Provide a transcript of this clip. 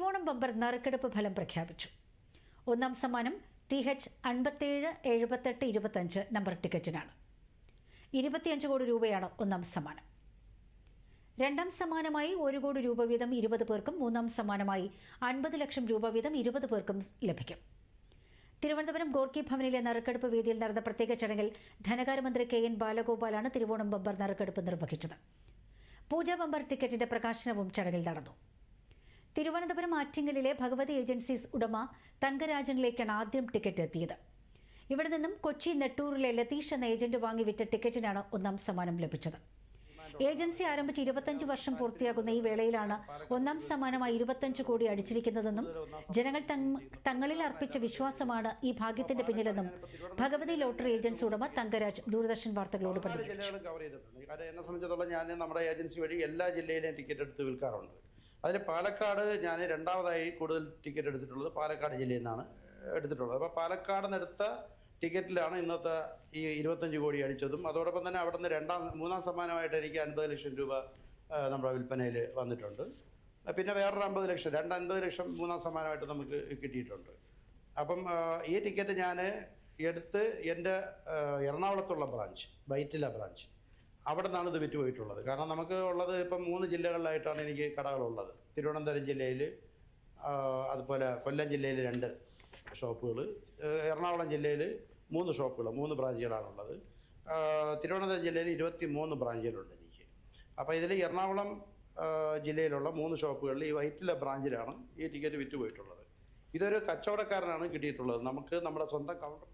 Thiruvonam bumper നറുക്കെടുപ്പ് ഫലം പ്രഖ്യാപിച്ചു. ഒന്നാം സമ്മാനം ടി എച്ച് അൻപത്തേഴ് എഴുപത്തെട്ട് ഇരുപത്തഞ്ച് നമ്പർ ടിക്കറ്റിനാണ്. ഇരുപത്തിയഞ്ച് കോടി രൂപയാണ് ഒന്നാം സമ്മാനം. രണ്ടാം സമ്മാനമായി ഒരു കോടി രൂപ വീതം ഇരുപത് പേർക്കും മൂന്നാം സമ്മാനമായി അൻപത് ലക്ഷം രൂപ വീതം ഇരുപത് പേർക്കും ലഭിക്കും. തിരുവനന്തപുരം ഗോർക്കി ഭവനിലെ നറുക്കെടുപ്പ് വേദിയിൽ നടന്ന പ്രത്യേക ചടങ്ങിൽ ധനകാര്യമന്ത്രി കെ എൻ ബാലഗോപാലാണ് തിരുവോണം ബമ്പർ നറുക്കെടുപ്പ് നിർവഹിച്ചത്. പൂജ ബമ്പർ ടിക്കറ്റിന്റെ പ്രകാശനവും ചടങ്ങിൽ നടന്നു. തിരുവനന്തപുരം ആറ്റിങ്ങലിലെ ഭഗവതി ഏജൻസീസ് ഉടമ തങ്കരാജനിലേക്കാണ് ആദ്യം ടിക്കറ്റ് എത്തിയത്. ഇവിടെ നിന്നും കൊച്ചി നെട്ടൂറിലെ ലതീഷ് എന്ന ഏജന്റ് വാങ്ങി വിറ്റ ടിക്കറ്റിനാണ് ഒന്നാം സമ്മാനം ലഭിച്ചത്. ഏജൻസി ആരംഭിച്ച് ഇരുപത്തഞ്ച് വർഷം പൂർത്തിയാകുന്ന ഈ വേളയിലാണ് ഒന്നാം സമ്മാനമായി ഇരുപത്തഞ്ച് കോടി അടിച്ചിരിക്കുന്നതെന്നും ജനങ്ങൾ തങ്ങ- തങ്ങളിൽ അർപ്പിച്ച വിശ്വാസമാണ് ഈ ഭാഗ്യത്തിന്റെ പിന്നിലെന്നും ഭഗവതി ലോട്ടറി ഏജൻസി ഉടമ തങ്കരാജ് ദൂരദർശൻ വാർത്തകളോട് പറഞ്ഞു എന്നെ സംബന്ധിച്ചിടത്തോളം ഞാൻ നമ്മുടെ ഏജൻസി വഴി എല്ലാ ജില്ലയിലെയും ടിക്കറ്റ് എടുത്ത് വിൽക്കാറുണ്ട്. അതിൽ പാലക്കാട് ഞാൻ രണ്ടാമതായി കൂടുതൽ ടിക്കറ്റ് എടുത്തിട്ടുള്ളത് പാലക്കാട് ജില്ലയിൽ നിന്നാണ് എടുത്തിട്ടുള്ളത്. അപ്പോൾ പാലക്കാട് നിന്ന് എടുത്ത ടിക്കറ്റിലാണ് ഇന്നത്തെ ഈ ഇരുപത്തഞ്ച് കോടി അടിച്ചതും. അതോടൊപ്പം തന്നെ അവിടെ നിന്ന് രണ്ടാം മൂന്നാം സമ്മാനമായിട്ട് എനിക്ക് അൻപത് ലക്ഷം രൂപ നമ്മുടെ വിൽപ്പനയിൽ വന്നിട്ടുണ്ട്. പിന്നെ വേറൊരു അമ്പത് ലക്ഷം രണ്ട് അൻപത് ലക്ഷം മൂന്നാം സമ്മാനമായിട്ട് നമുക്ക് കിട്ടിയിട്ടുണ്ട്. അപ്പം ഈ ടിക്കറ്റ് ഞാൻ എടുത്ത് എന്റെ എറണാകുളത്തുള്ള ബ്രാഞ്ച് ബൈറ്റില ബ്രാഞ്ച്. അവിടെ നിന്നാണ് ഇത് വിറ്റ് പോയിട്ടുള്ളത് കാരണം നമുക്ക് ഉള്ളത് ഇപ്പം മൂന്ന് ജില്ലകളിലായിട്ടാണ് എനിക്ക് കടകളുള്ളത്. തിരുവനന്തപുരം ജില്ലയിൽ അതുപോലെ കൊല്ലം ജില്ലയിൽ രണ്ട് ഷോപ്പുകൾ എറണാകുളം ജില്ലയിൽ മൂന്ന് ഷോപ്പുകൾ മൂന്ന് ബ്രാഞ്ചുകളാണുള്ളത്. തിരുവനന്തപുരം ജില്ലയിൽ ഇരുപത്തി മൂന്ന് ബ്രാഞ്ചുകളുണ്ട് എനിക്ക്. അപ്പോൾ ഇതിൽ എറണാകുളം ജില്ലയിലുള്ള മൂന്ന് ഷോപ്പുകളിൽ ഈ വൈറ്റില ബ്രാഞ്ചിലാണ് ഈ ടിക്കറ്റ് വിറ്റ് പോയിട്ടുള്ളത് ഇതൊരു കച്ചവടക്കാരനാണ് കിട്ടിയിട്ടുള്ളത്. നമുക്ക് നമ്മുടെ സ്വന്തം കൗണ്ടർ